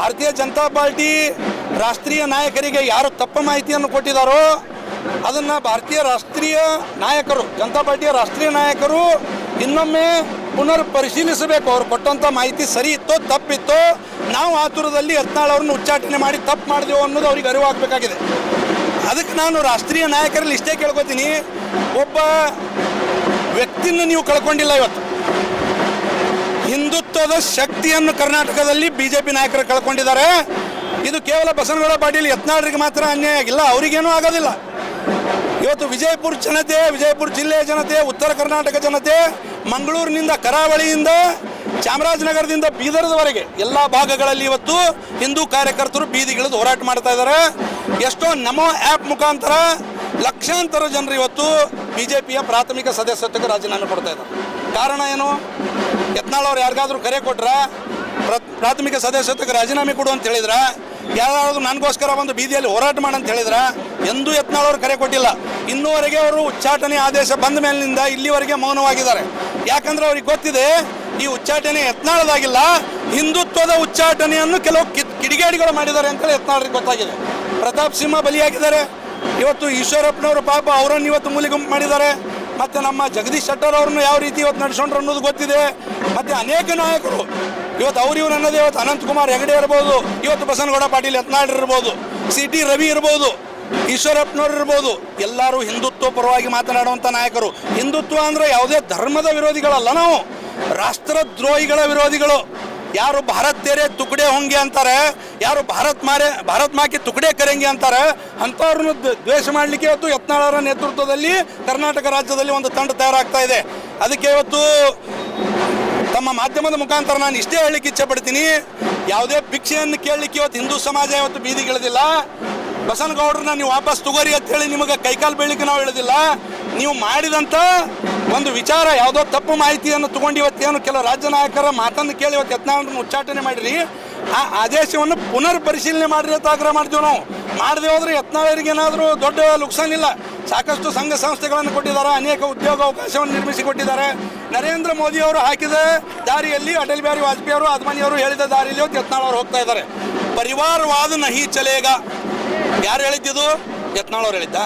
ಭಾರತೀಯ ಜನತಾ ಪಾರ್ಟಿ ರಾಷ್ಟ್ರೀಯ ನಾಯಕರಿಗೆ ಯಾರು ತಪ್ಪು ಮಾಹಿತಿಯನ್ನು ಕೊಟ್ಟಿದ್ದಾರೋ ಅದನ್ನು ಭಾರತೀಯ ರಾಷ್ಟ್ರೀಯ ನಾಯಕರು, ಜನತಾ ಪಾರ್ಟಿಯ ರಾಷ್ಟ್ರೀಯ ನಾಯಕರು ಇನ್ನೊಮ್ಮೆ ಪುನರ್ ಪರಿಶೀಲಿಸಬೇಕು. ಅವ್ರು ಕೊಟ್ಟಂಥ ಮಾಹಿತಿ ಸರಿ ಇತ್ತೋ, ತಪ್ಪಿತ್ತೋ, ನಾವು ಆತುರದಲ್ಲಿ ಯತ್ನಾಳ್ ಅವ್ರನ್ನ ಉಚ್ಚಾಟನೆ ಮಾಡಿ ತಪ್ಪು ಮಾಡಿದೆವು ಅನ್ನೋದು ಅವ್ರಿಗೆ ಅರಿವಾಗಬೇಕಾಗಿದೆ ಅದಕ್ಕೆ ನಾನು ರಾಷ್ಟ್ರೀಯ ನಾಯಕರಲ್ಲಿ ಇಷ್ಟೇ ಕೇಳ್ಕೊತೀನಿ. ಒಬ್ಬ ವ್ಯಕ್ತಿನ ನೀವು ಕಳ್ಕೊಂಡಿಲ್ಲ ಇವತ್ತು. ಹಿಂದುತ್ವದ ಶಕ್ತಿಯನ್ನು ಕರ್ನಾಟಕದಲ್ಲಿ ಬಿಜೆಪಿ ನಾಯಕರು ಕಳ್ಕೊಂಡಿದ್ದಾರೆ. ಇದು ಕೇವಲ ಬಸವನಗೌಡ ಪಾಟೀಲ್ ಯತ್ನಾಳರಿಗೆ ಮಾತ್ರ ಅನ್ಯಾಯ ಆಗಿಲ್ಲ, ಅವರಿಗೇನೂ ಆಗೋದಿಲ್ಲ. ಇವತ್ತು ವಿಜಯಪುರ ಜನತೆ, ವಿಜಯಪುರ ಜಿಲ್ಲೆಯ ಜನತೆ, ಉತ್ತರ ಕರ್ನಾಟಕ ಜನತೆ, ಮಂಗಳೂರಿನಿಂದ ಕರಾವಳಿಯಿಂದ, ಚಾಮರಾಜನಗರದಿಂದ ಬೀದರ್ದವರೆಗೆ ಎಲ್ಲ ಭಾಗಗಳಲ್ಲಿ ಇವತ್ತು ಹಿಂದೂ ಕಾರ್ಯಕರ್ತರು ಬೀದಿಗಿಳಿದು ಹೋರಾಟ ಮಾಡ್ತಾ ಇದ್ದಾರೆ. ಎಷ್ಟೋ ನಮೋ ಆ್ಯಪ್ ಮುಖಾಂತರ ಲಕ್ಷಾಂತರ ಜನರು ಇವತ್ತು ಬಿ ಜೆ ಪಿಯ ಪ್ರಾಥಮಿಕ ಸದಸ್ಯತ್ವಕ್ಕೆ ರಾಜೀನಾಮೆ ಕೊಡ್ತಾ ಇದ್ದಾರೆ. ಕಾರಣ ಏನು? ಯತ್ನಾಳ್ ಅವ್ರು ಯಾರಿಗಾದ್ರೂ ಕರೆ ಕೊಟ್ರ ಪ್ರಾಥಮಿಕ ಸದಸ್ಯತ್ವಕ್ಕೆ ರಾಜೀನಾಮೆ ಕೊಡು ಅಂತ ಹೇಳಿದ್ರ, ಯಾರಾದ್ರೂ ನನಗೋಸ್ಕರ ಒಂದು ಬೀದಿಯಲ್ಲಿ ಹೋರಾಟ ಮಾಡಂತ ಹೇಳಿದ್ರ, ಎಂದೂ ಯತ್ನಾಳ್ ಅವರು ಕರೆ ಕೊಟ್ಟಿಲ್ಲ. ಇನ್ನೂವರೆಗೆ ಅವರು ಉಚ್ಚಾಟನೆ ಆದೇಶ ಬಂದ ಮೇಲಿನಿಂದ ಇಲ್ಲಿವರೆಗೆ ಮೌನವಾಗಿದ್ದಾರೆ. ಯಾಕಂದ್ರೆ ಅವ್ರಿಗೆ ಗೊತ್ತಿದೆ, ಈ ಉಚ್ಚಾಟನೆ ಯತ್ನಾಳದಾಗಿಲ್ಲ, ಹಿಂದುತ್ವದ ಉಚ್ಚಾಟನೆಯನ್ನು ಕೆಲವು ಕಿಡಿಗೇಡಿಗಳು ಮಾಡಿದ್ದಾರೆ ಅಂತೇಳಿ ಯತ್ನಾಳ್ರಿಗೆ ಗೊತ್ತಾಗಿದೆ. ಪ್ರತಾಪ್ ಸಿಂಹ ಬಲಿಯಾಗಿದ್ದಾರೆ. ಇವತ್ತು ಈಶ್ವರಪ್ಪನವರು ಪಾಪ ಅವರನ್ನು ಇವತ್ತು ಮೂಲಿಗುಂಪು ಮಾಡಿದ್ದಾರೆ. ಮತ್ತು ನಮ್ಮ ಜಗದೀಶ್ ಶೆಟ್ಟರ್ ಅವ್ರನ್ನ ಯಾವ ರೀತಿ ಇವತ್ತು ನಡೆಸ್ಕೊಂಡ್ರು ಅನ್ನೋದು ಗೊತ್ತಿದೆ. ಮತ್ತು ಅನೇಕ ನಾಯಕರು, ಇವತ್ತು ಅವ್ರು ಇವ್ರು ಅನ್ನೋದು ಇವತ್ತು ಅನಂತಕುಮಾರ್ ಹೆಗಡೆ ಇರ್ಬೋದು, ಇವತ್ತು ಬಸನಗೌಡ ಪಾಟೀಲ್ ಯತ್ನಾಳ್ ಇರ್ಬೋದು, ಸಿ ಟಿ ರವಿ ಇರ್ಬೋದು, ಈಶ್ವರಪ್ಪನವ್ರು ಇರ್ಬೋದು, ಎಲ್ಲರೂ ಹಿಂದುತ್ವ ಪರವಾಗಿ ಮಾತನಾಡುವಂಥ ನಾಯಕರು. ಹಿಂದುತ್ವ ಅಂದರೆ ಯಾವುದೇ ಧರ್ಮದ ವಿರೋಧಿಗಳಲ್ಲ ನಾವು. ರಾಷ್ಟ್ರದ್ರೋಹಿಗಳ ವಿರೋಧಿಗಳು. ಯಾರು ಭಾರತ್ ತೆರೆ ತುಕಡೆ ಹೊಂಗೆ ಅಂತಾರೆ, ಯಾರು ಭಾರತ್ ಮಾರೆ, ಭಾರತ್ ಮಾಕಿ ತುಕಡೆ ಕರೆಂಗೆ ಅಂತಾರೆ, ಅಂಥವ್ರನ್ನ ದ್ವೇಷ ಮಾಡಲಿಕ್ಕೆ ಇವತ್ತು ಯತ್ನಾಳರ ನೇತೃತ್ವದಲ್ಲಿ ಕರ್ನಾಟಕ ರಾಜ್ಯದಲ್ಲಿ ಒಂದು ತಂಡ ತಯಾರಾಗ್ತಾ ಇದೆ. ಅದಕ್ಕೆ ಇವತ್ತು ತಮ್ಮ ಮಾಧ್ಯಮದ ಮುಖಾಂತರ ನಾನು ಇಷ್ಟೇ ಹೇಳಲಿಕ್ಕೆ ಇಚ್ಛೆ ಪಡ್ತೀನಿ ಯಾವುದೇ ಭಿಕ್ಷೆಯನ್ನು ಕೇಳಲಿಕ್ಕೆ ಇವತ್ತು ಹಿಂದೂ ಸಮಾಜ ಇವತ್ತು ಬೀದಿಗಿಳಿದಿಲ್ಲ. ಬಸನಗೌಡ್ರನ್ನ ನೀವು ವಾಪಸ್ ತಗೋರಿ ಅಂತ ಹೇಳಿ ನಿಮಗೆ ಕೈಕಾಲು ಬೀಳಲಿಕ್ಕೆ ನಾವು ಹೇಳೋದಿಲ್ಲ. ನೀವು ಮಾಡಿದಂಥ ಒಂದು ವಿಚಾರ, ಯಾವುದೋ ತಪ್ಪು ಮಾಹಿತಿಯನ್ನು ತಗೊಂಡು ಇವತ್ತೇನು ಕೆಲವು ರಾಜ್ಯ ನಾಯಕರ ಮಾತನ್ನು ಕೇಳಿ ಇವತ್ತು ಯತ್ನಾಳನ್ನು ಉಚ್ಚಾಟನೆ ಮಾಡಿರಿ. ಆ ಆದೇಶವನ್ನು ಪುನರ್ ಪರಿಶೀಲನೆ ಮಾಡಿರಿ ಅಂತ ಆಗ್ರಹ ಮಾಡ್ತೀವಿ ನಾವು. ಮಾಡದೆ ಹೋದ್ರೆ ಯತ್ನಾಳರಿಗೆ ಏನಾದರೂ ದೊಡ್ಡ ನುಕ್ಸಾನ್ ಇಲ್ಲ. ಸಾಕಷ್ಟು ಸಂಘ ಸಂಸ್ಥೆಗಳನ್ನು ಕೊಟ್ಟಿದ್ದಾರೆ, ಅನೇಕ ಉದ್ಯೋಗ ಅವಕಾಶವನ್ನು ನಿರ್ಮಿಸಿ ಕೊಟ್ಟಿದ್ದಾರೆ. ನರೇಂದ್ರ ಮೋದಿ ಅವರು ಹಾಕಿದ ದಾರಿಯಲ್ಲಿ ಅಟಲ್ ಬಿಹಾರಿ ವಾಜಪೇಯಿ ಅವರು ಅದ್ವಾನಿ ಅವರು ಹೇಳಿದ ದಾರಿಯಲ್ಲಿ ಇವತ್ತು ಯತ್ನಾಳ್ ಅವರು ಹೋಗ್ತಾ ಇದ್ದಾರೆ. ಪರಿವಾರವಾದ ನಹಿ ಚಲೇಗ. ಯಾರು ಹೇಳಿದ್ದಿದು ಯತ್ನಾಳ್ ಅವರು ಹೇಳಿದ್ದ?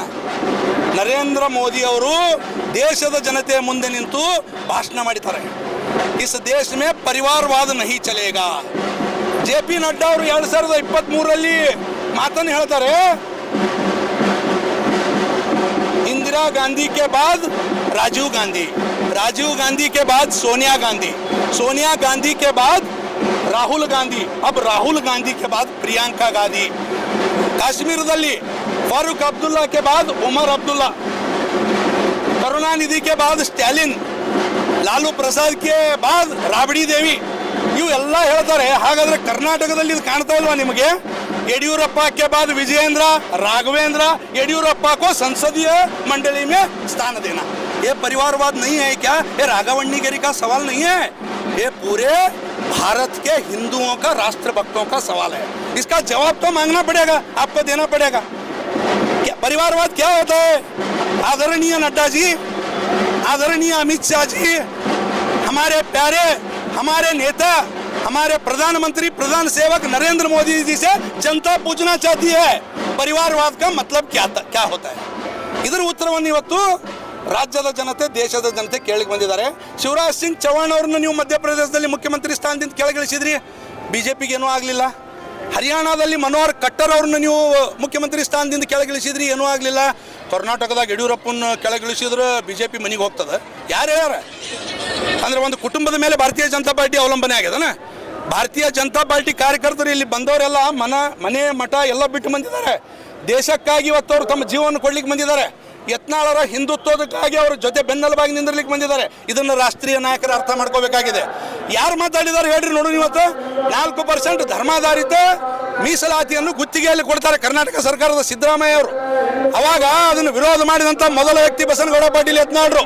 ನರೇಂದ್ರ ಮೋದಿ ಅವರು ದೇಶದ ಜನತೆಯ ಮುಂದೆ ನಿಂತು ಭಾಷಣ ಮಾಡಿದ್ದಾರೆ ಇಸ್ ದೇಶ ಮೇ ಪರಿವಾರವಾದ ನಹಿ ಚಲೇಗ ಜೆ ಪಿ ನಡ್ಡಾ ಅವರು ಎರಡು ಸಾವಿರದ ಇಪ್ಪತ್ತ್ ಮೂರರಲ್ಲಿ ಮಾತನ್ನು ಹೇಳ್ತಾರೆ इंदिरा गांधी के बाद राजीव गांधी राजीव गांधी के बाद सोनिया गांधी सोनिया गांधी के बाद ರಾಹುಲ್ ಗಾಂಧಿ ಅಬ್ ರಾಹುಲ್ ಗಾಂಧಿ ಕೆ ಬಾದ್ ಪ್ರಿಯಾಂಕಾ ಗಾಂಧಿ ಕಾಶ್ಮೀರದಲ್ಲಿ ಫಾರೂಕ್ ಅಬ್ದುಲ್ಲಾ ಕೆ ಬಾದ್ ಉಮರ್ ಅಬ್ದುಲ್ಲಾ ಕರುಣಾನಿಧಿ ಕೆ ಬಾದ್ ಸ್ಟ್ಯಾಲಿನ್ ಲಾಲು ಪ್ರಸಾದ್ ಕೆ ಬಾದ್ ರಾಬಡಿ ದೇವಿ ಇವು ಎಲ್ಲ ಹೇಳ್ತಾರೆ ಹಾಗಾದ್ರೆ ಕರ್ನಾಟಕದಲ್ಲಿ ಇದು ಕಾಣ್ತಾ ಇಲ್ವಾ ನಿಮಗೆ ಯಡಿಯೂರಪ್ಪ के बाद विजयेंद्र राघवेंद्र येडियूरप्पा को संसदीय मंडली में स्थान देना ये परिवारवाद नहीं है क्या ये राघवण्णीगिरी का सवाल नहीं है ये पूरे भारत के हिंदुओं का राष्ट्र भक्तों का सवाल है इसका जवाब तो मांगना पड़ेगा आपको देना पड़ेगा क्या परिवारवाद क्या होता है आदरणीय नड्डा जी आदरणीय अमित शाह जी हमारे प्यारे हमारे नेता हमारे प्रधानमंत्री प्रधान सेवक नरेंद्र मोदी जी से जनता पूछना चाहती है परिवारवाद का मतलब क्या था- क्या होता है ಇದರ ಉತ್ತರವನ್ನು ಇವತ್ತು ರಾಜ್ಯದ ಜನತೆ ದೇಶದ ಜನತೆ ಕೇಳಿಗೆ ಬಂದಿದ್ದಾರೆ ಶಿವರಾಜ್ ಸಿಂಗ್ ಚೌಹಾಣ್ ಅವ್ರನ್ನ ನೀವು ಮಧ್ಯಪ್ರದೇಶದಲ್ಲಿ ಮುಖ್ಯಮಂತ್ರಿ ಸ್ಥಾನದಿಂದ ಕೆಳಗಿಳಿಸಿದ್ರಿ ಬಿ ಜೆ ಪಿಗೆ ಏನೂ ಆಗಲಿಲ್ಲ ಹರಿಯಾಣದಲ್ಲಿ ಮನೋಹರ್ ಕಟ್ಟರ್ ಅವ್ರನ್ನ ನೀವು ಮುಖ್ಯಮಂತ್ರಿ ಸ್ಥಾನದಿಂದ ಕೆಳಗಿಳಿಸಿದ್ರಿ, ಏನೂ ಆಗಲಿಲ್ಲ. ಕರ್ನಾಟಕದಾಗ ಯಡಿಯೂರಪ್ಪನ ಕೆಳಗಿಳಿಸಿದ್ರೆ ಬಿ ಜೆ ಪಿ ಮನೆಗೆ ಹೋಗ್ತದೆ. ಯಾರು ಹೇಳ್ಯಾರ? ಅಂದ್ರೆ ಒಂದು ಕುಟುಂಬದ ಮೇಲೆ ಭಾರತೀಯ ಜನತಾ ಪಾರ್ಟಿ ಅವಲಂಬನೆ ಆಗ್ಯದನ? ಭಾರತೀಯ ಜನತಾ ಪಾರ್ಟಿ ಕಾರ್ಯಕರ್ತರು ಇಲ್ಲಿ ಬಂದವರೆಲ್ಲ ಮನ, ಮನೆ, ಮಠ ಎಲ್ಲ ಬಿಟ್ಟು ಬಂದಿದ್ದಾರೆ. ದೇಶಕ್ಕಾಗಿ ಇವತ್ತು ಅವರು ತಮ್ಮ ಜೀವವನ್ನು ಕೊಡ್ಲಿಕ್ಕೆ ಬಂದಿದ್ದಾರೆ. ಯತ್ನಾಳರ ಹಿಂದುತ್ವದಕ್ಕಾಗಿ ಅವರು ಜೊತೆ ಬೆನ್ನೆಲುಬಾಗಿ ನಿಂದಿರ್ಲಿಕ್ಕೆ ಬಂದಿದ್ದಾರೆ. ಇದನ್ನು ರಾಷ್ಟ್ರೀಯ ನಾಯಕರು ಅರ್ಥ ಮಾಡ್ಕೋಬೇಕಾಗಿದೆ. ಯಾರು ಮಾತಾಡಿದ್ದಾರೆ ಹೇಳ್ರಿ ನೋಡು ಇವತ್ತು ನಾಲ್ಕು ಪರ್ಸೆಂಟ್ ಧರ್ಮಾಧಾರಿತ ಮೀಸಲಾತಿಯನ್ನು ಗುತ್ತಿಗೆಯಲ್ಲಿ ಕೊಡ್ತಾರೆ ಕರ್ನಾಟಕ ಸರ್ಕಾರದ ಸಿದ್ದರಾಮಯ್ಯ ಅವರು. ಅವಾಗ ಅದನ್ನು ವಿರೋಧ ಮಾಡಿದಂಥ ಮೊದಲ ವ್ಯಕ್ತಿ ಬಸನಗೌಡ ಪಾಟೀಲ್ ಯತ್ನಾಳರು.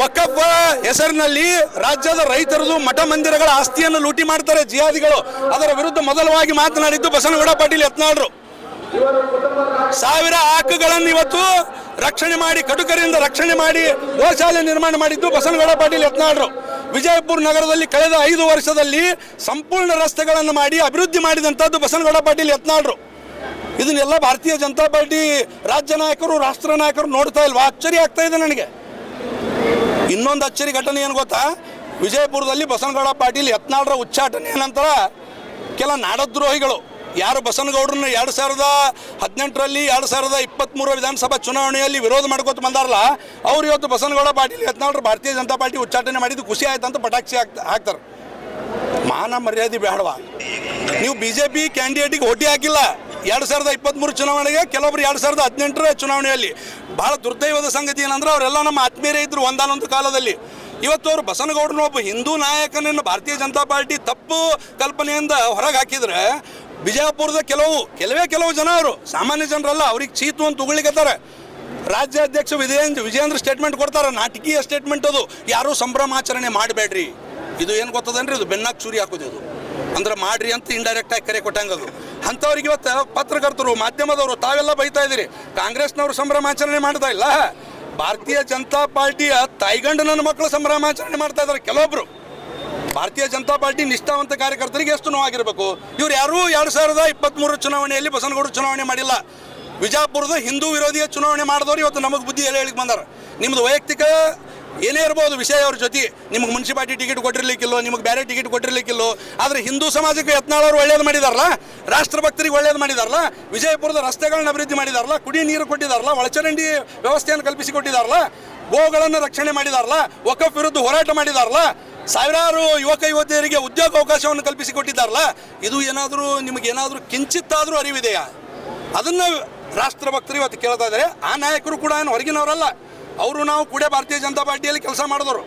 ವಕಫ್ ಹೆಸರಿನಲ್ಲಿ ರಾಜ್ಯದ ರೈತರದು ಮಠ ಮಂದಿರಗಳ ಆಸ್ತಿಯನ್ನು ಲೂಟಿ ಮಾಡ್ತಾರೆ ಜಿಯಾದಿಗಳು. ಅದರ ವಿರುದ್ಧ ಮೊದಲವಾಗಿ ಮಾತನಾಡಿದ್ದು ಬಸನಗೌಡ ಪಾಟೀಲ್ ಯತ್ನಾಳ್ರು. ಸಾವಿರ ಹಾಕುಗಳನ್ನು ಇವತ್ತು ರಕ್ಷಣೆ ಮಾಡಿ, ಕಟುಕರಿಂದ ರಕ್ಷಣೆ ಮಾಡಿ ಗೋಶಾಲೆ ನಿರ್ಮಾಣ ಮಾಡಿದ್ದು ಬಸನಗೌಡ ಪಾಟೀಲ್ ಯತ್ನಾಳ್ರು. ವಿಜಯಪುರ ನಗರದಲ್ಲಿ ಕಳೆದ ಐದು ವರ್ಷದಲ್ಲಿ ಸಂಪೂರ್ಣ ರಸ್ತೆಗಳನ್ನು ಮಾಡಿ ಅಭಿವೃದ್ಧಿ ಮಾಡಿದಂಥದ್ದು ಬಸನಗೌಡ ಪಾಟೀಲ್ ಯತ್ನಾಳ್ರು. ಇದನ್ನೆಲ್ಲ ಭಾರತೀಯ ಜನತಾ ಪಾರ್ಟಿ ರಾಜ್ಯ ನಾಯಕರು, ರಾಷ್ಟ್ರ ನಾಯಕರು ನೋಡ್ತಾ ಇಲ್ವಾ? ಅಚ್ಚರಿ ಆಗ್ತಾ ಇದೆ ನನಗೆ. ಇನ್ನೊಂದು ಅಚ್ಚರಿ ಘಟನೆ ಏನು ಗೊತ್ತಾ? ವಿಜಯಪುರದಲ್ಲಿ ಬಸನಗೌಡ ಪಾಟೀಲ್ ಯತ್ನಾಳ್ರ ಉಚ್ಚಾಟನೆಯ ನಂತರ ಕೆಲ ನಾಡದ್ರೋಹಿಗಳು ಯಾರು ಬಸನಗೌಡರನ್ನ ಎರಡು ಸಾವಿರದ ಹದಿನೆಂಟರಲ್ಲಿ ಎರಡು ಸಾವಿರದ ಇಪ್ಪತ್ತ್ಮೂರ ವಿಧಾನಸಭಾ ಚುನಾವಣೆಯಲ್ಲಿ ವಿರೋಧ ಮಾಡ್ಕೋತ ಬಂದಾರಲ್ಲ, ಅವ್ರು ಇವತ್ತು ಬಸನಗೌಡ ಪಾಟೀಲ್ ಯತ್ನಾಳ್ರು ಭಾರತೀಯ ಜನತಾ ಪಾರ್ಟಿ ಉಚ್ಚಾಟನೆ ಮಾಡಿದ್ದು ಖುಷಿ ಆಯ್ತು ಅಂತ ಪಟಾಕ್ಷಿ ಹಾಕ್ತ ಹಾಕ್ತಾರೆ. ಮಾನ ಮರ್ಯಾದೆ ಬೇಡವಾ? ನೀವು ಬಿ ಜೆ ಪಿ ಕ್ಯಾಂಡಿಡೇಟಿಗೆ ಓಟಿ ಹಾಕಿಲ್ಲ. ಎರಡು ಸಾವಿರದ ಇಪ್ಪತ್ತ್ಮೂರು ಚುನಾವಣೆಗೆ ಕೆಲವೊಬ್ರು ಎರಡು ಸಾವಿರದ ಹದಿನೆಂಟರ ಚುನಾವಣೆಯಲ್ಲಿ ಭಾಳ ದುರ್ದೈವದ ಸಂಗತಿ ಏನಂದ್ರೆ ಅವರೆಲ್ಲ ನಮ್ಮ ಆತ್ಮೀಯರೇ ಇದ್ರು ಒಂದಾನೊಂದು ಕಾಲದಲ್ಲಿ. ಇವತ್ತು ಅವರು ಬಸನಗೌಡನ ಒಬ್ಬ ಹಿಂದೂ ನಾಯಕನನ್ನು ಭಾರತೀಯ ಜನತಾ ಪಾರ್ಟಿ ತಪ್ಪು ಕಲ್ಪನೆಯಿಂದ ಹೊರಗೆ ಹಾಕಿದ್ರೆ ಬಿಜಾಪುರದ ಕೆಲವು, ಕೆಲವೇ ಕೆಲವು ಜನ ಅವರು ಸಾಮಾನ್ಯ ಜನರಲ್ಲ, ಅವ್ರಿಗೆ ಚೀತು ಅಂತ ಉಗುಳಿಕತ್ತಾರೆ. ರಾಜ್ಯಾಧ್ಯಕ್ಷ ವಿಜಯೇಂದ್ರ ವಿಜಯೇಂದ್ರ ಸ್ಟೇಟ್ಮೆಂಟ್ ಕೊಡ್ತಾರೆ, ನಾಟಕೀಯ ಸ್ಟೇಟ್ಮೆಂಟ್ ಅದು. ಯಾರೂ ಸಂಭ್ರಮಾಚರಣೆ ಮಾಡಬೇಡ್ರಿ. ಇದು ಏನು ಗೊತ್ತದನ್ರಿ? ಇದು ಬೆನ್ನಾಕ್ ಚೂರಿ ಹಾಕೋದು ಇದು. ಅಂದ್ರೆ ಮಾಡ್ರಿ ಅಂತ ಇಂಡೈರೆಕ್ಟ್ ಆಗಿ ಕರೆ ಕೊಟ್ಟಂಗೆ ಅದು. ಅಂಥವ್ರಿಗೆ ಇವತ್ತು ಪತ್ರಕರ್ತರು, ಮಾಧ್ಯಮದವರು, ತಾವೆಲ್ಲ ಬೈತಾ ಇದ್ದೀರಿ. ಕಾಂಗ್ರೆಸ್ನವರು ಸಂಭ್ರಮಾಚರಣೆ ಮಾಡ್ತಾ ಇಲ್ಲ. ಭಾರತೀಯ ಜನತಾ ಪಾರ್ಟಿಯ ತಾಯ್ಗಂಡು ನನ್ನ ಮಕ್ಕಳು ಸಂಭ್ರಮಾಚರಣೆ ಮಾಡ್ತಾ ಇದ್ದಾರೆ. ಕೆಲವೊಬ್ರು. ಭಾರತೀಯ ಜನತಾ ಪಾರ್ಟಿ ನಿಷ್ಠಾವಂತ ಕಾರ್ಯಕರ್ತರಿಗೆ ಎಷ್ಟು ನೋವಾಗಿರಬೇಕು? ಇವ್ರು ಯಾರೂ ಎರಡು ಸಾವಿರದ ಇಪ್ಪತ್ತ್ಮೂರು ಚುನಾವಣೆಯಲ್ಲಿ ಬಸನಗೌಡ ಚುನಾವಣೆ ಮಾಡಿಲ್ಲ. ವಿಜಾಪುರದ ಹಿಂದೂ ವಿರೋಧಿಯ ಚುನಾವಣೆ ಮಾಡಿದವರು ಇವತ್ತು ನಮಗೆ ಬುದ್ಧಿ ಹೇಳಿ ಹೇಳಿಕ್ ಬಂದಾರ. ನಿಮ್ದು ವೈಯಕ್ತಿಕ ಏನೇ ಇರ್ಬೋದು ವಿಷಯ ಅವ್ರ ಜೊತೆ. ನಿಮ್ಗೆ ಮುನ್ಸಿಪಾಲಿಟಿ ಟಿಕೆಟ್ ಕೊಟ್ಟಿರ್ಲಿಕ್ಕಿಲ್ಲೋ, ನಿಮಗೆ ಬೇರೆ ಟಿಕೆಟ್ ಕೊಟ್ಟಿರ್ಲಿಕ್ಕಿಲ್ಲೋ, ಆದರೆ ಹಿಂದೂ ಸಮಾಜಕ್ಕೆ ಯತ್ನಾಳವರು ಒಳ್ಳೇದು ಮಾಡಿದಾರಲ್ಲ? ರಾಷ್ಟ್ರಭಕ್ತರಿಗೆ ಒಳ್ಳೇದು ಮಾಡಿದಾರಲ್ಲ? ವಿಜಯಪುರದ ರಸ್ತೆಗಳನ್ನ ಅಭಿವೃದ್ಧಿ ಮಾಡಿದಾರಲ್ಲ? ಕುಡಿ ನೀರು ಕೊಟ್ಟಿದಾರಲ್ಲ? ಒಳಚರಂಡಿ ವ್ಯವಸ್ಥೆಯನ್ನು ಕಲ್ಪಿಸಿಕೊಟ್ಟಿದಾರಲ್ಲ ಗೋಗಳನ್ನು ರಕ್ಷಣೆ ಮಾಡಿದಾರಲ್ಲ? ವಕಫ್ ವಿರುದ್ಧ ಹೋರಾಟ ಮಾಡಿದಾರಲ್ಲ? ಸಾವಿರಾರು ಯುವಕ ಯುವತಿಯರಿಗೆ ಉದ್ಯೋಗ ಅವಕಾಶವನ್ನು ಕಲ್ಪಿಸಿಕೊಟ್ಟಿದ್ದಾರಲ್ಲ, ಇದು ಏನಾದರೂ ನಿಮಗೆ ಏನಾದರೂ ಕಿಂಚಿತ್ತಾದರೂ ಅರಿವಿದೆಯಾ? ಅದನ್ನು ರಾಷ್ಟ್ರಭಕ್ತರು ಇವತ್ತು ಕೇಳ್ತಾ ಇದ್ದಾರೆ. ಆ ನಾಯಕರು ಕೂಡ ಏನು ಹೊರಗಿನವರಲ್ಲ. ಅವರು ನಾವು ಕೂಡ ಭಾರತೀಯ ಜನತಾ ಪಾರ್ಟಿಯಲ್ಲಿ ಕೆಲಸ ಮಾಡಿದವರು.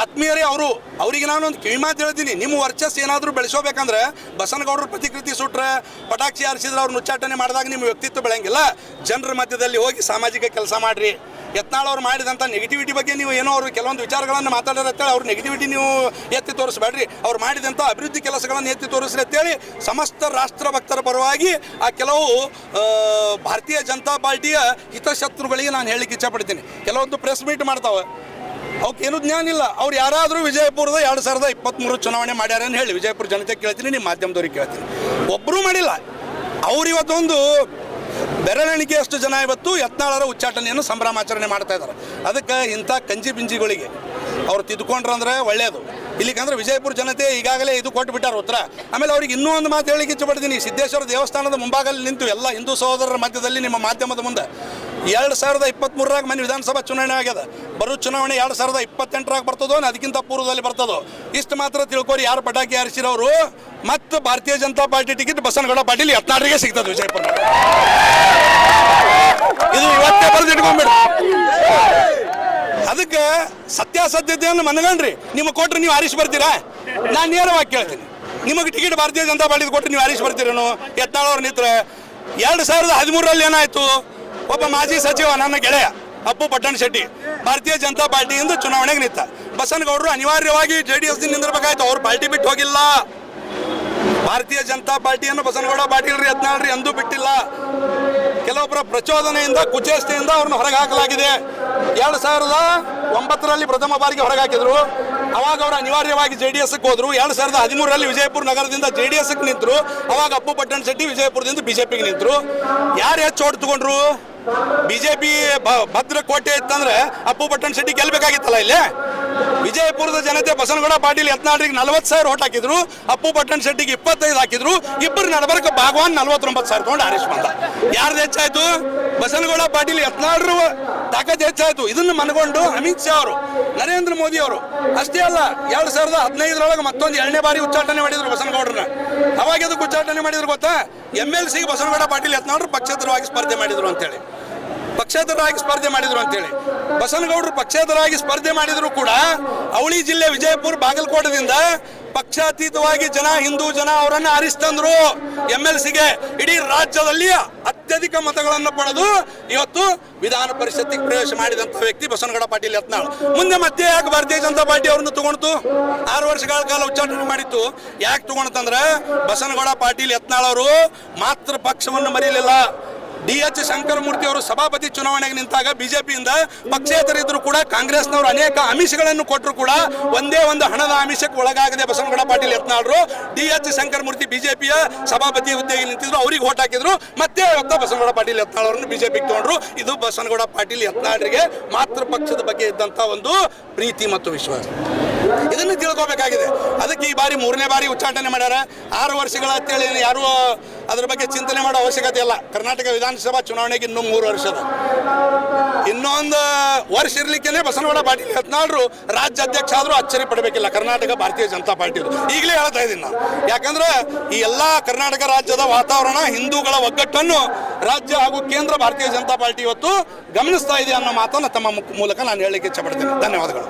ಆತ್ಮೀಯರೇ, ಅವರು, ಅವರಿಗೆ ನಾನು ಒಂದು ಕಿವಿ ಮಾತು ಹೇಳ್ತೀನಿ. ನಿಮ್ಮ ವರ್ಚಸ್ ಏನಾದರೂ ಬೆಳೆಸೋಬೇಕಂದ್ರೆ ಬಸನಗೌಡರು ಪ್ರತಿಕೃತಿ ಸುಟ್ರೆ ಪಟಾಕ್ಷಿ ಹಾರಿಸಿದ್ರೆ ಅವ್ರು ಉಚ್ಚಾಟನೆ ಮಾಡಿದಾಗ ನಿಮ್ಮ ವ್ಯಕ್ತಿತ್ವ ಬೆಳೆಯಂಗಿಲ್ಲ. ಜನರ ಮಧ್ಯದಲ್ಲಿ ಹೋಗಿ ಸಾಮಾಜಿಕ ಕೆಲಸ ಮಾಡಿರಿ. ಯತ್ನಾಳ್ ಅವ್ರು ಮಾಡಿದಂಥ ನೆಗೆಟಿವಿಟಿ ಬಗ್ಗೆ ನೀವು ಏನೋ ಅವರು ಕೆಲವೊಂದು ವಿಚಾರಗಳನ್ನು ಮಾತಾಡೋರು ಅಂತೇಳಿ ಅವ್ರ ನೆಗೆಟಿವಿಟಿ ನೀವು ಎತ್ತಿ ತೋರಿಸ್ಬೇಡ್ರಿ. ಅವ್ರು ಮಾಡಿದಂಥ ಅಭಿವೃದ್ಧಿ ಕೆಲಸಗಳನ್ನು ಎತ್ತಿ ತೋರಿಸ್ರಿ ಅಂತೇಳಿ ಸಮಸ್ತ ರಾಷ್ಟ್ರ ಭಕ್ತರ ಪರವಾಗಿ ಆ ಕೆಲವು ಭಾರತೀಯ ಜನತಾ ಪಾರ್ಟಿಯ ಹಿತಶತ್ರುಗಳಿಗೆ ನಾನು ಹೇಳಲಿಕ್ಕೆ ಇಚ್ಛಪಡ್ತೀನಿ. ಕೆಲವೊಂದು ಪ್ರೆಸ್ ಮೀಟ್ ಮಾಡ್ತಾವೆ. ಅವಕ್ಕೇನು ಜ್ಞಾನ ಇಲ್ಲ. ಅವ್ರು ಯಾರಾದರೂ ವಿಜಯಪುರದ ಎರಡು ಸಾವಿರದ ಇಪ್ಪತ್ತ್ಮೂರು ಚುನಾವಣೆ ಮಾಡ್ಯಾರ ಅಂತ ಹೇಳಿ ವಿಜಯಪುರ ಜನತೆ ಕೇಳ್ತೀನಿ, ನಿಮ್ಮ ಮಾಧ್ಯಮದವ್ರಿಗೆ ಕೇಳ್ತೀನಿ. ಒಬ್ಬರೂ ಮಾಡಿಲ್ಲ. ಅವ್ರು ಇವತ್ತೊಂದು ಬೆರಳೆಣಿಕೆಯಷ್ಟು ಜನ ಇವತ್ತು ಯತ್ನಾಳರ ಉಚ್ಚಾಟನೆಯನ್ನು ಸಂಭ್ರಮಾಚರಣೆ ಮಾಡ್ತಾ ಇದ್ದಾರೆ. ಅದಕ್ಕೆ ಇಂಥ ಕಂಜಿ ಬಿಂಜಿಗಳಿಗೆ ಅವ್ರು ತಿದ್ಕೊಂಡ್ರಂದ್ರೆ ಒಳ್ಳೆಯದು ಇಲ್ಲಿಕಂದ್ರೆ ವಿಜಯಪುರ ಜನತೆ ಈಗಾಗಲೇ ಇದು ಕೊಟ್ಟು ಬಿಟ್ಟಾರ ಉತ್ತರ. ಆಮೇಲೆ ಅವ್ರಿಗೆ ಇನ್ನೂ ಒಂದು ಮಾತು ಹೇಳಿಕೆ ಇಚ್ಛಪಡ್ತೀನಿ ಸಿದ್ದೇಶ್ವರ ದೇವಸ್ಥಾನದ ಮುಂಭಾಗದಲ್ಲಿ ನಿಂತು ಎಲ್ಲ ಹಿಂದೂ ಸಹೋದರರ ಮಧ್ಯದಲ್ಲಿ ನಿಮ್ಮ ಮಾಧ್ಯಮದ ಮುಂದೆ ಎರಡು ಸಾವಿರದ ಇಪ್ಪತ್ತ್ಮೂರರಾಗ ಮನೆ ವಿಧಾನಸಭಾ ಚುನಾವಣೆ ಆಗ್ಯದ. ಬರೋ ಚುನಾವಣೆ ಎರಡು ಸಾವಿರದ ಇಪ್ಪತ್ತೆಂಟರಾಗ ಬರ್ತದೋ ಅದಕ್ಕಿಂತ ಪೂರ್ವದಲ್ಲಿ ಬರ್ತದೋ? ಇಷ್ಟು ಮಾತ್ರ ತಿಳ್ಕೊರಿ ಯಾರು ಪಟಾಕಿ ಹಾರಿಸಿರೋರು. ಮತ್ತು ಭಾರತೀಯ ಜನತಾ ಪಾರ್ಟಿ ಟಿಕೆಟ್ ಬಸನಗೌಡ ಪಾಟೀಲ್ ಯತ್ನಾಳರಿಗೆ ಸಿಗ್ತದೆ ವಿಜಯಪುರ. ಇದು ಇವತ್ತೇ ಬರೆದು ಅದಕ್ಕೆ ಅದಕ್ಕೆ ಸತ್ಯಾಸತ್ಯತೆಯನ್ನು ಮನಗಣ್ರಿ ನಿಮ್ಗೆ ಕೊಟ್ರೆ ನೀವು ಆರಿಸಿ ಬರ್ತೀರಾ? ನಾನು ನೇರವಾಗಿ ಕೇಳ್ತೀನಿ. ನಿಮಗೆ ಟಿಕೆಟ್ ಭಾರತೀಯ ಜನತಾ ಪಾರ್ಟಿ ಕೊಟ್ಟರೆ ನೀವು ಆರಿಸಿ ಬರ್ತೀರೇನು? ಯತ್ನಾಳವ್ರು ನಿಂತ್ರೆ. ಎರಡು ಸಾವಿರದ ಹದಿಮೂರರಲ್ಲಿ ಏನಾಯ್ತು? ಒಬ್ಬ ಮಾಜಿ ಸಚಿವ, ನನ್ನ ಗೆಳೆಯ ಅಪ್ಪು ಪಟ್ಟಣ ಶೆಟ್ಟಿ, ಭಾರತೀಯ ಜನತಾ ಪಾರ್ಟಿಯಿಂದ ಚುನಾವಣೆಗೆ ನಿಂತ. ಬಸನಗೌಡರು ಅನಿವಾರ್ಯವಾಗಿ ಜೆ ಡಿ ಎಸ್ ನಿಂದಿರ್ಬೇಕಾಯ್ತು, ಅವ್ರು ಪಾರ್ಟಿ ಬಿಟ್ಟು ಹೋಗಿಲ್ಲ. ಭಾರತೀಯ ಜನತಾ ಪಾರ್ಟಿಯನ್ನು ಬಸನಗೌಡ ಪಾಟೀಲ್ ರೀ ಹದಿನಾಲ್ರಿ ಎಂದೂ ಬಿಟ್ಟಿಲ್ಲ. ಕೆಲವೊಬ್ಬರ ಪ್ರಚೋದನೆಯಿಂದ, ಕುಚೇಷ್ಟೆಯಿಂದ ಅವ್ರನ್ನ ಹೊರಗೆ ಹಾಕಲಾಗಿದೆ. ಎರಡು ಸಾವಿರದ ಒಂಬತ್ತರಲ್ಲಿ ಪ್ರಥಮ ಬಾರಿಗೆ ಹೊರಗೆ ಹಾಕಿದ್ರು. ಅವಾಗ ಅವರು ಅನಿವಾರ್ಯವಾಗಿ ಜೆ ಡಿ ಎಸ್ಗೆ ಹೋದ್ರು. ಎರಡು ಸಾವಿರದ ಹದಿಮೂರರಲ್ಲಿ ವಿಜಯಪುರ ನಗರದಿಂದ ಜೆ ಡಿ ಎಸ್ಗೆ ನಿಂತರು. ಅವಾಗ ಅಪ್ಪು ಪಟ್ಟಣ ಶೆಟ್ಟಿ ವಿಜಯಪುರದಿಂದ ಬಿಜೆಪಿಗೆ ನಿಂತರು. ಯಾರು ಹೆಚ್ಚು ಓಟ್ ತಗೊಂಡ್ರು? ಬಿಜೆಪಿ ಭದ್ರ ಕೋಟೆ ಇತ್ತಂದ್ರೆ ಅಪ್ಪು ಪಟ್ಟಣ ಶೆಟ್ಟಿ ಗೆಲ್ಬೇಕಾಗಿತ್ತಲ್ಲ ಇಲ್ಲಿ? ವಿಜಯಪುರದ ಜನತೆ ಬಸನಗೌಡ ಪಾಟೀಲ್ ಯತ್ನಾಳ್ರಿಗೆ ನಲವತ್ತು ಸಾವಿರ ಓಟ್ ಹಾಕಿದ್ರು, ಅಪ್ಪು ಪಟ್ಟಣ ಶೆಟ್ಟಿಗೆ ಇಪ್ಪತ್ತೈದು ಹಾಕಿದ್ರು, ಇಬ್ಬರು ನಡಬರ್ಕ ಭಾಗವಾನ್ ನಲವತ್ತೊಂಬತ್ತು ಸಾವಿರ ತಗೊಂಡು ಆರಿಸ್ ಬಂದ. ಯಾರ್ದು ಹೆಚ್ಚಾಯ್ತು? ಬಸನಗೌಡ ಪಾಟೀಲ್ ಯತ್ನಾಳ್ರು ತಾಕತ್ ಹೆಚ್ಚಾಯ್ತು ಇದನ್ನು ಮನಗೊಂಡು ಅಮಿತ್ ಶಾ ಅವರು, ನರೇಂದ್ರ ಮೋದಿ ಅವರು, ಅಷ್ಟೇ ಅಲ್ಲ, ಎರಡು ಸಾವಿರದ ಹದಿನೈದರೊಳಗೆ ಮತ್ತೊಂದು ಎರಡನೇ ಬಾರಿ ಉಚ್ಚಾಟನೆ ಮಾಡಿದ್ರು ಬಸನಗೌಡರನ್ನ. ಅವಾಗ ಅದಕ್ಕೆ ಉಚ್ಚಾಟನೆ ಮಾಡಿದ್ರು ಗೊತ್ತಾ? ಎಂ ಎಲ್ ಸಿಗೆ ಬಸನಗೌಡ ಪಾಟೀಲ್ ಯತ್ನಾಳ್ರು ಪಕ್ಷೇತರವಾಗಿ ಸ್ಪರ್ಧೆ ಮಾಡಿದ್ರು ಅಂತೇಳಿ. ಪಕ್ಷೇತರರಾಗಿ ಸ್ಪರ್ಧೆ ಮಾಡಿದ್ರು ಅಂತೇಳಿ. ಬಸನಗೌಡರು ಪಕ್ಷೇತರರಾಗಿ ಸ್ಪರ್ಧೆ ಮಾಡಿದ್ರು ಕೂಡ, ಅವಳಿ ಜಿಲ್ಲೆ ವಿಜಯಪುರ, ಬಾಗಲಕೋಟದಿಂದ ಪಕ್ಷಾತೀತವಾಗಿ ಜನ, ಹಿಂದೂ ಜನ ಅವರನ್ನ ಆರಿಸ್ತಂದ್ರು ಎಂ ಎಲ್ ಸಿಗೆ ಇಡೀ ರಾಜ್ಯದಲ್ಲಿ ಅತ್ಯಧಿಕ ಮತಗಳನ್ನು ಪಡೆದು ಇವತ್ತು ವಿಧಾನ ಪರಿಷತ್ತಿಗೆ ಪ್ರವೇಶ ಮಾಡಿದಂಥ ವ್ಯಕ್ತಿ ಬಸನಗೌಡ ಪಾಟೀಲ್ ಯತ್ನಾಳ್. ಮುಂದೆ ಮತ್ತೆ ಯಾಕೆ ಭಾರತೀಯ ಜನತಾ ಪಾರ್ಟಿ ಅವ್ರನ್ನ ತಗೊಂಡ್ತು? ಆರು ವರ್ಷಗಳ ಕಾಲ ಉಚ್ಚಾಟನೆ ಮಾಡಿತ್ತು. ಯಾಕೆ ತಗೊಂಡ್ತಂದ್ರೆ ಬಸವನಗೌಡ ಪಾಟೀಲ್ ಯತ್ನಾಳ್ ಅವರು ಮಾತ್ರ ಪಕ್ಷವನ್ನು ಮರೀಲಿಲ್ಲ. ಡಿ ಎಚ್ ಶಂಕರಮೂರ್ತಿ ಅವರು ಸಭಾಪತಿ ಚುನಾವಣೆಗೆ ನಿಂತಾಗ ಬಿಜೆಪಿಯಿಂದ ಪಕ್ಷೇತರಿದ್ರು ಕೂಡ ಕಾಂಗ್ರೆಸ್ನವರು ಅನೇಕ ಆಮಿಷಗಳನ್ನು ಕೊಟ್ಟರು ಕೂಡ ಒಂದೇ ಒಂದು ಹಣದ ಆಮಿಷಕ್ಕೆ ಒಳಗಾಗದೆ ಬಸವನಗೌಡ ಪಾಟೀಲ್ ಯತ್ನಾಳರು ಡಿ ಎಚ್ ಶಂಕರಮೂರ್ತಿ ಬಿಜೆಪಿಯ ಸಭಾಪತಿ ಹುದ್ದೆಗೆ ನಿಂತಿದ್ರು, ಅವರಿಗೆ ಓಟ್ ಹಾಕಿದ್ರು. ಮತ್ತೆ ಇವತ್ತ ಬಸವನಗೌಡ ಪಾಟೀಲ್ ಯತ್ನಾಳ್ ಬಿಜೆಪಿಗೆ ತಗೊಂಡ್ರು. ಇದು ಬಸವನಗೌಡ ಪಾಟೀಲ್ ಯತ್ನಾಳರಿಗೆ ಮಾತೃ ಪಕ್ಷದ ಬಗ್ಗೆ ಇದ್ದಂಥ ಒಂದು ಪ್ರೀತಿ ಮತ್ತು ವಿಶ್ವಾಸ. ಇದನ್ನು ತಿಳ್ಕೊಬೇಕಾಗಿದೆ. ಅದಕ್ಕೆ ಈ ಬಾರಿ ಮೂರನೇ ಬಾರಿ ಉಚ್ಚಾಟನೆ ಮಾಡ್ಯಾರ. ಆರು ವರ್ಷಗಳ ಅಂತೇಳಿ ಯಾರು ಅದ್ರ ಬಗ್ಗೆ ಚಿಂತನೆ ಮಾಡೋ ಅವಶ್ಯಕತೆ ಇಲ್ಲ. ಕರ್ನಾಟಕ ವಿಧಾನಸಭಾ ಚುನಾವಣೆಗೆ ಇನ್ನೂ ಮೂರು ವರ್ಷದ ಇನ್ನೊಂದು ವರ್ಷ ಇರ್ಲಿಕ್ಕೆ ಬಸವನಗೌಡ ಪಾಟೀಲ್ ಹತ್ನಾಳರು ರಾಜ್ಯ ಅಧ್ಯಕ್ಷ ಆದರೂ ಅಚ್ಚರಿ ಪಡಬೇಕಿಲ್ಲ. ಕರ್ನಾಟಕ ಭಾರತೀಯ ಜನತಾ ಪಾರ್ಟಿ ಈಗಲೇ ಹೇಳ್ತಾ ಇದ್ದೀನಿ ನಾನು. ಯಾಕಂದ್ರೆ ಈ ಎಲ್ಲ ಕರ್ನಾಟಕ ರಾಜ್ಯದ ವಾತಾವರಣ, ಹಿಂದೂಗಳ ಒಗ್ಗಟ್ಟನ್ನು ರಾಜ್ಯ ಹಾಗೂ ಕೇಂದ್ರ ಭಾರತೀಯ ಜನತಾ ಪಾರ್ಟಿ ಇವತ್ತು ಗಮನಿಸ್ತಾ ಇದೆ ಅನ್ನೋ ಮಾತನ್ನು ತಮ್ಮ ಮೂಲಕ ನಾನು ಹೇಳಲಿಕ್ಕೆ ಇಚ್ಛಪಡ್ತೇನೆ ಧನ್ಯವಾದಗಳು.